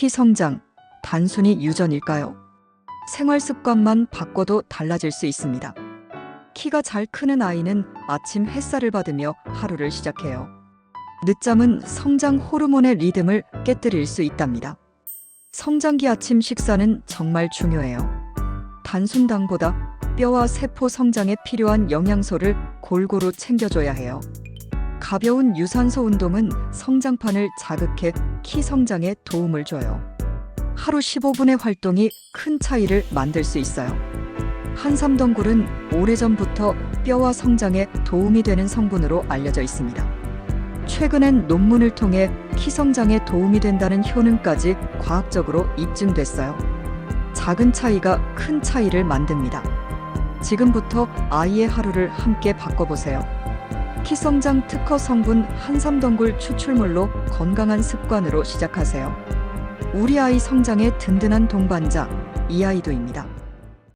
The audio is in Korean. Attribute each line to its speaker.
Speaker 1: 키 성장, 단순히 유전일까요? 생활 습관만 바꿔도 달라질 수 있습니다. 키가 잘 크는 아이는 아침 햇살을 받으며 하루를 시작해요. 늦잠은 성장 호르몬의 리듬을 깨뜨릴 수 있답니다. 성장기 아침 식사는 정말 중요해요. 단순 당보다 뼈와 세포 성장에 필요한 영양소를 골고루 챙겨줘야 해요. 가벼운 유산소 운동은 성장판을 자극해 키 성장에 도움을 줘요. 하루 15분의 활동이 큰 차이를 만들 수 있어요. 한삼덩굴은 오래전부터 뼈와 성장에 도움이 되는 성분으로 알려져 있습니다. 최근엔 논문을 통해 키 성장에 도움이 된다는 효능까지 과학적으로 입증됐어요. 작은 차이가 큰 차이를 만듭니다. 지금부터 아이의 하루를 함께 바꿔보세요. 키 성장 특허 성분 한삼덩굴 추출물로 건강한 습관으로 시작하세요. 우리 아이 성장의 든든한 동반자 이 아이도입니다.